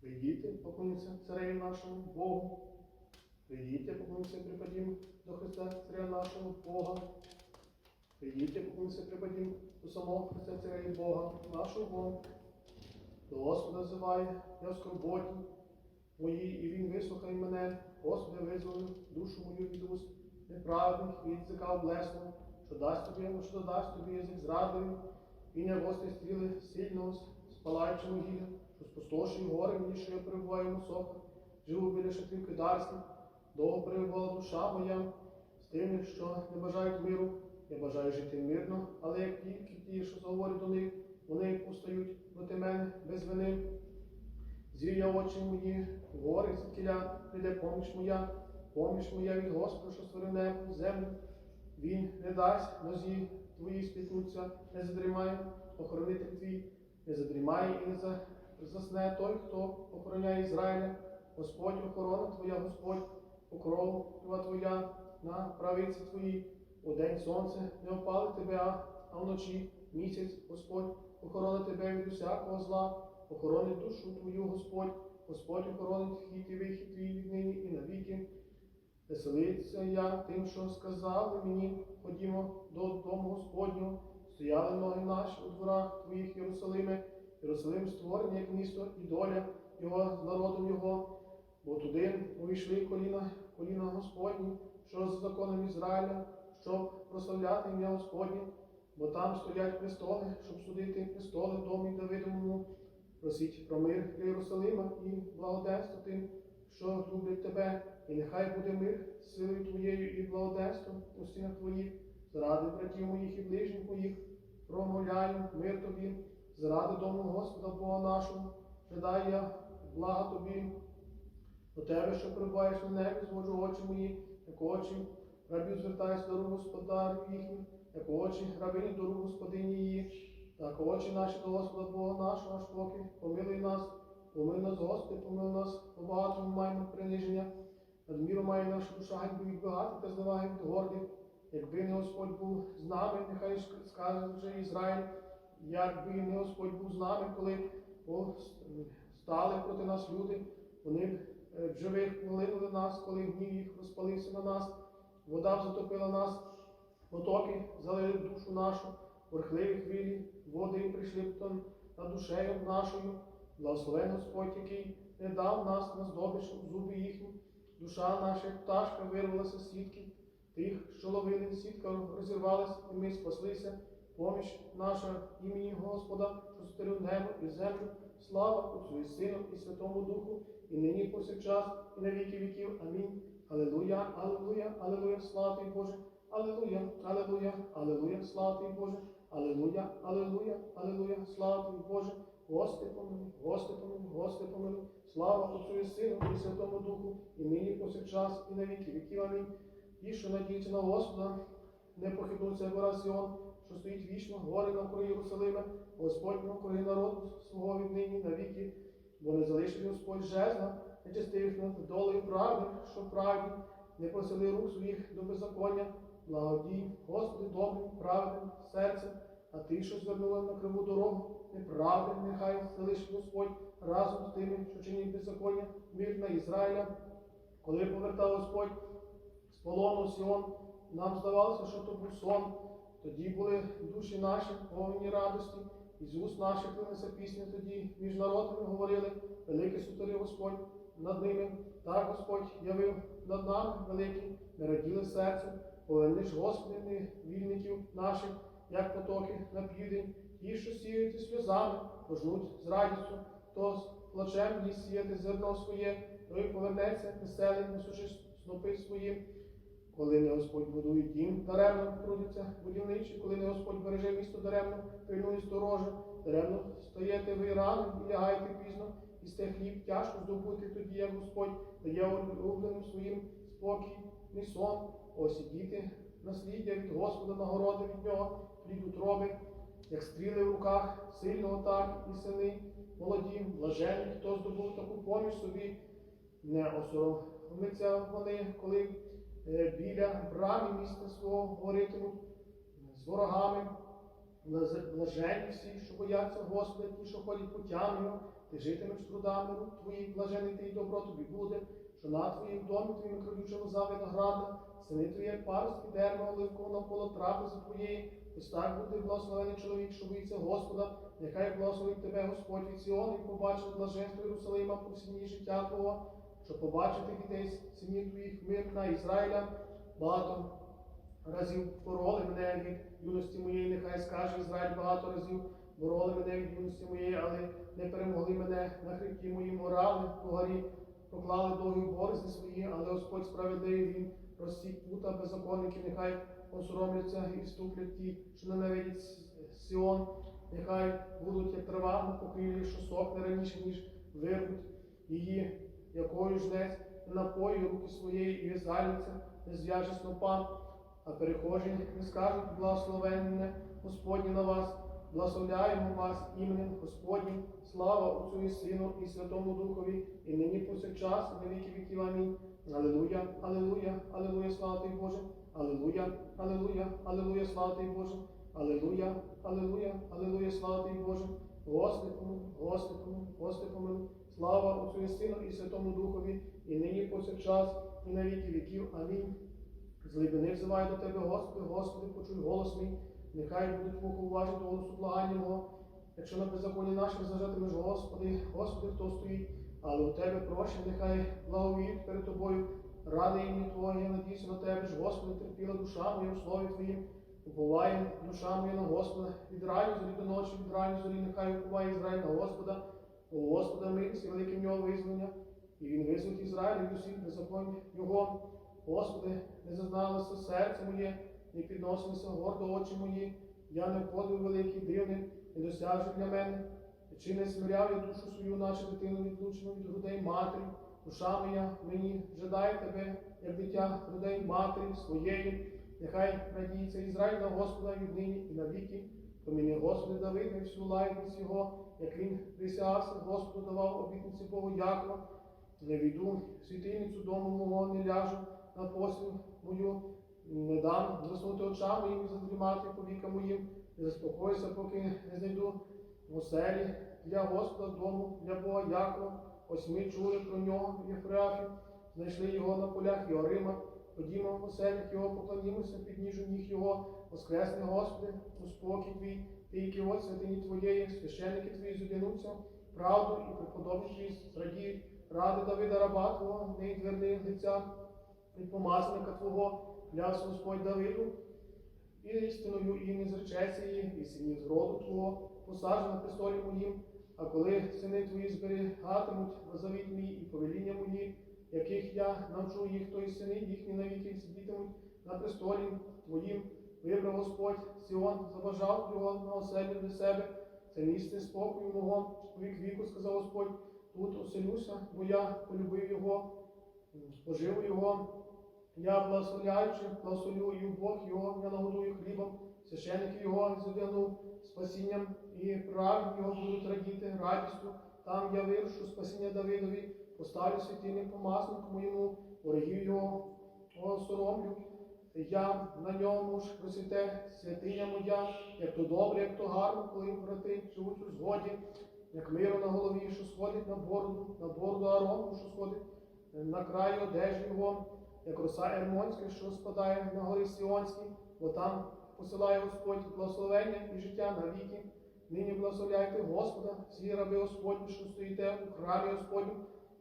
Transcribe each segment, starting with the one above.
Прийдіть, поклоніться цареві нашому Богу. Прийдіть, поклоніться припадім до Христа, царя нашого Бога. Прийдіть, поклоніться припадім до самого Христа, царя і Бога нашого. Бога. До Господа зиває, я скорботі мої, і Він вислухає мене, Господи, визволи душу мою від уст неправедних, від язика облесного, що дасть тобі, що додасть тобі язик зрадою, він як гострі стріли сильного, спалаючого гілля, що спустошує гори мені, що я перебуваю в мусоках, живу біля шатрів кидарських, довго перебувала душа моя з тими, що не бажають миру. Я бажаю жити мирно, але як тільки ті, що заговорять до них, вони постають проти мене без вини. Звір я очі мої, гори звідкіля прийде поміч моя, поміч моя від Господа, що створив небо, землю. Він не дасть нозі твої спітнуться, не задрімає, охоронитель твій, не задрімає і не за- засне той, хто охороняє Ізраїля. Господь охорона твоя, Господь, покрова твоя на правиці твоїй. У день сонце не опали тебе, а- вночі місяць, Господь, охоронить тебе від усякого зла, охоронить душу твою, Господь, Господь охоронить вхід і вихід твій віднині і навіки. Веселиться я тим, що сказали мені, ходімо до дому Господнього, стояли ноги наші у дворах твоїх Єрусалиме, Єрусалим створений як місто і доля його з народом його, бо туди увійшли коліна, коліна Господні, що з законом Ізраїля, щоб прославляти ім'я Господнє, бо там стоять престоли, щоб судити престоли в домі Давидовому. Просіть про мир для Єрусалима і благоденство тим, що люблять тебе, і нехай буде мир силою твоєю і благоденством у стінах твоїх, заради братів моїх і ближніх моїх, промовляю мир тобі, заради дому Господа Бога нашого, жадай я блага тобі, до тебе, що перебуваєш на небі, зводжу очі мої, як очі рабів звертаюся до рук господарю їхнім, як очі рабині до рук господині її, так очі наші до Господа Бога нашого, аж поки помилуй нас, помилуй нас, Господи, помилуй нас, по багатому маємо приниження, надміру має наша душа ганьбу від багатих та зневаги від гордих. Якби не Господь був з нами, нехай ск- скаже вже Ізраїль, якби не Господь був з нами, коли стали проти нас люди, вони е, в живих полинули нас, коли гнів їх розпалився на нас, вода затопила нас, потоки залили душу нашу, верхливі хвилі, води прийшли то душею нашою. Благословен Господь, який не дав нас на здобич зуби їхні. Душа наша, пташка, вирвалася з сітки, тих, що ловили, сітка розірвалась, і ми спаслися. Поміч наша імені Господа, що створив небо і землю, слава Отцю і Сину і Святому Духу, і нині і повсякчас, і на віки віків. Амінь. Алелуя, алелуя, алелуя, слава тобі, Боже. Алелуя, алелуя, алелуя, слава тобі, Боже. Алелуя, алелуя, алелуя, слава тобі, Боже. Господи помилуй, Господи помилуй, Господи помилуй. Слава Отцю і Сину і Святому Духу, і нині і повсякчас, і на віки віків. Амінь. Ті, що надіються на Господа, не похитнуться гора Сіон, що стоїть вічно, гори навкруги Єрусалима, Господь навкруги народу свого віднині навіки, бо не залишив Господь жезла, нечестивих над долею правди, що правді, не посили рук своїх до беззаконня, благодій, Господи, добрим, праведним серцем, а ти, що звернула на криву дорогу, неправди, нехай залишить Господь разом з тими, що чинять беззаконня, мир на Ізраїля, коли повертав Господь з полону Сіон, нам здавалося, що то був сон. Тоді були душі наші повні радості, і з уст наших винесе пісня тоді між народами говорили, великий сутори Господь над ними, так Господь явив над нами великий, ми раділи серцем, поверни ж Господи вільників наших, як потоки на південь, ті, що сіють зі сльозами, пожнуть з радістю, хто з плачем їсть сіяти зерно своє, той повернеться веселий, несучи снопи свої. Коли не Господь будує дім, даремно трудяться будівничі, коли не Господь береже місто даремно, пильнує сторожа, даремно стаєте ви рано і лягаєте пізно, і сте хліб тяжко здобути тоді, як Господь дає улюбленим своїм спокій, не сон, ось і діти, насліддя від Господа, нагороди від нього, плід утроби, як стріли в руках, сильного так і сини, молоді, блаженні, хто здобув таку поміж собі, не осоромиться вони, коли біля брами міста свого говоритимуть з ворогами, Блаж- блаженні всі, що бояться Господа, ті, що ходять путями його, ти житимеш трудами рук твоїх, блажений ти і добро тобі буде, що на твоїм домі твоїм крадючому за винограда, сини твої, як паростки дерева оливкового навколо трапези твоєї, ось так буде благословений чоловік, що боїться Господа, нехай благословить тебе Господь від Сіону і побачить блаженство Єрусалима по всі дні життя Твого, щоб побачити дітей синів твоїх мир на Ізраїля, багато разів бороли мене від юності моєї, нехай скаже Ізраїль багато разів, бороли мене від юності моєї, але не перемогли мене на хребті моїм. Орали, по горі поклали довгі борозни свої, але Господь справедливий він розсік пута беззаконників, нехай осоромляться і вступлять ті, що ненавидять Сіон, нехай будуть як трава на покрівлі, що сохне раніше, ніж вирвуть її, якою жнець не напоює руки своєї і в'язальниця, не зв'яже снопа, а перехожі не скажуть благословенне Господнє на вас, благословляємо вас іменем Господнім, слава Отцю і Сину і Святому Духові, і нині повсякчас, і на віки віків. Амінь. Алілуя, алілуя, алілуя, слава тобі Боже, алілуя, алілуя, алілуя, слава тобі Боже, алілуя, алілуя, алілуя, слава тобі Боже, Господи помилуй, Господи помилуй, Господи слава Отцю і Сину і Святому Духові, і нині повсякчас, і на віки віків. Амінь. З глибини взиваю до Тебе, Господи, Господи, почуй голос мій, нехай будуть вухо уважні до голосу благання мого. Якщо на беззаконні наших зажатимеш, Господи, Господи, хто стоїть, але у Тебе прощення, нехай благовіють перед Тобою. Ради імені Твоє, я надіюся на Тебе ж, Господи, терпіла душа моя у слові Твоїм. Уповає душа моя на Господа, від раю зорі до ночі, від раю зорі, нехай уповає Ізраїль на Господа, Господа милість і велике в нього визволення, і він визволить Ізраїль від усіх беззаконь його. Господи, не зазналося серце моє, не підносилися гордо очі мої, я не входив великий, дивний, недосяжний для мене. Чи не смиряв я душу свою, наче дитину відлучену від грудей матері, душа моя мені жадає тебе, як дитя грудей матері своєї. Нехай надіється Ізраїль на Господа віднині і навіки. Поміни Господи Давид і всю лайність його, як він присягався, Господу давав обітниці Богу Якова. Не війду світильницю дому мого, не ляжу на посвіл мою, не дам заснути очам моїм, задрімати повіка моїм, не заспокоюся, поки не знайду в оселі для Господа дому, для Бога Якова. Ось ми чули про нього Єфреафі, знайшли його на полях Йорима. Ходімо в оселях його, поклонімося під ніжу ніг його, воскресне Господи, у спокій твій, ти, які от святині твоєї, священники твої зодянуться, правду і преподобні твої зрадіють, ради Давида раба Твого, не відверни лиця від помазаника Твого, клявся Господь Давиду, і істиною і не зречеться її, і синів з роду Твого, посаджу на престолі моїм, а коли сини твої зберігатимуть на завіт мій і повеління мої, яких я навчу їх, то і сини їхні навіки сидітимуть на престолі твоїм, вибрав Господь Сіон, забажав його на оселі для себе, це місце спокою мого, вік віку, сказав Господь, тут оселюся, бо я полюбив його, спожив його, я благословляючи, благословлю і Бог його, я нагодую хлібом, священники його задягнув спасінням і праві його будуть радіти радістю. Там я вирушу спасіння Давидові, поставлю святильний помазник моєму, ворогів його осоромлю. Я на ньому ж просите святиня моя, як то добре, як то гарно, коли брати живуть у згоді, як миро на голові, що сходить на бороду, на бороду Арону, що сходить на край одежі його, як роса Ермонська, що спадає на горі Сіонській, бо там посилає Господь благословення і життя на віки. Нині благословляйте Господа, всі раби Господні, що стоїте у храмі Господню,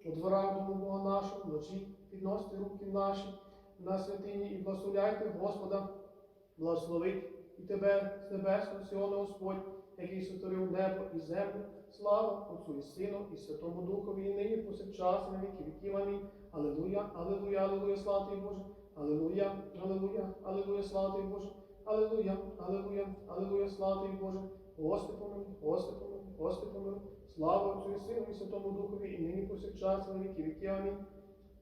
у дворах дому Бога нашого, вночі підносите руки наші на святині і благословляйте Господа, благословить і тебе з небесного Сіона Господь, який сотворив небо і землю. Слава Отцю і Сину, і Святому Духові, і нині повсякчас, на віки віків. Амінь. Аллилуйя, аллилуйя, аллилуйя, слава тобі, Боже. Аллилуйя, аллилуйя, аллилуйя, слава тобі, Боже. Аллилуйя, аллилуйя, аллилуйя, слава тобі, Боже. Господи помилуй, Господи помилуй, Господи помилуй. Слава Отцю і Сину, і Святому Духові, і нині повсякчас, на віки віків. Амінь.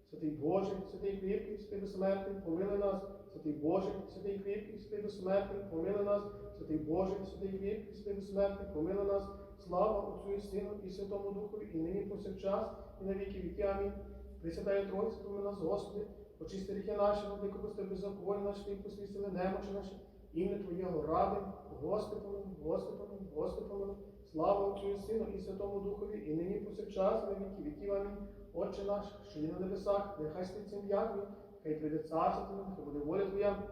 Святий Боже, святий кріпкий, святий безсмертний, помили нас, святий Боже, святий кріпкий, святий безсмертний, помили нас, святий Боже, святий кріпкий, святий безсмертний, помили нас, слава Отцю і Сину і Святому Духові, і нині повсякчас, і на віки віки. Амінь. Пресвятая Тройця, помили нас, Господи, очисти гріхи наші, владико прости беззаконня наші, посвістили немочі наші, ім'я Твоєго ради, Господи Господи Господи Слава Отцю Сину і Святому Духові, і нині повсякчас, на віки віків. Амінь. Отче наш, що є на небесах, нехай святиться ім'я Твоє, хай прийде царство Твоє, хай буде воля Твоя,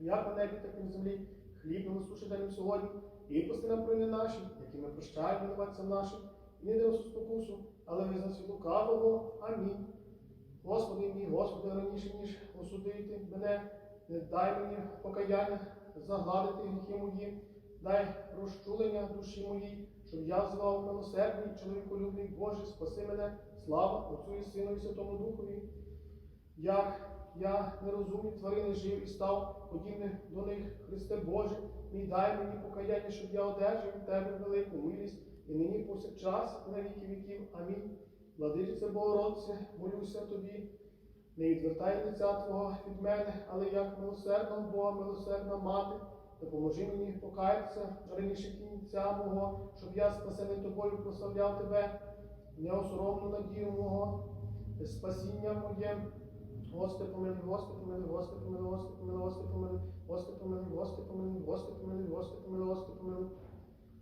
як на небі, так і на землі. Хліб нам насуши дай нам сьогодні, і прости нам провини наші, які ми прощаємо винуватцям нашим, і не дай спокусу, але визнай нас від лукавого. Амінь. Господи мій, Господи, раніше, ніж осудити мене, не дай мені покаяння, загладити гріхи мої, дай розчулення душі моїй, щоб я звав милосердний, чоловіколюбний Боже, спаси мене, слава Отцю і Сину і Святому Духові. Як я нерозумний тварини жив і став подібним до них, Христе Боже, мій дай мені покаяння, щоб я одержав від Тебе велику милість, і нині повсякчас, на віки віків. Амінь. Владичице Богородице, молюся тобі, не відвертай лиця Твого від мене, але як милосердна Бога, милосердна мати, допоможи мені покаятися раніше кінця мого, щоб я спасений тобою прославляв тебе, неосоромну надію мого, спасіння моє. Господи, помилуй, Господи, помилуй, Господи, помилуй, Господи, помилуй, Господи, помилуй, Господи, помилуй, Господи, помилуй, Господи, помилуй, Господи, помилуй, Господи, помилуй.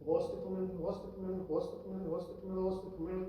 Господи, помилуй, Господи, помилуй, Господи, помилуй, Господи, помилуй, Господи, помилуй,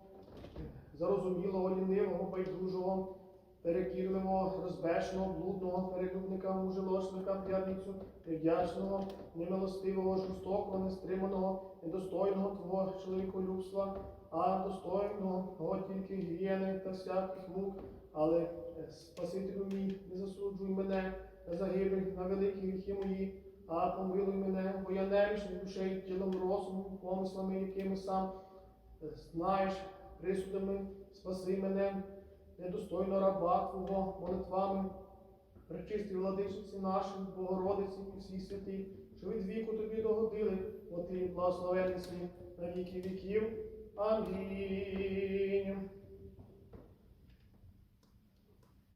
зарозумілого, лінивого, байдужого, перекірливого, розбешеного, блудного, перелюбника, мужеложника, п'яницю, невдячного, немилостивого, жорстокого, нестриманого, недостойного Твого чоловіколюбства, а достойного тільки гієни та всяких мук, але е, Спасителю мій, не засуджуй мене на загибель, на великі гріхи мої, а помилуй мене, бо я немічний душею, тілом, розумом, помислами, якими сам е, знаєш, присудами, спаси мене, недостойно раба Твого, молитвами, причисти владичиці наші, Богородиці і всі святі, що від віку тобі догодили, бо ти благословений на віки віків. Амінь.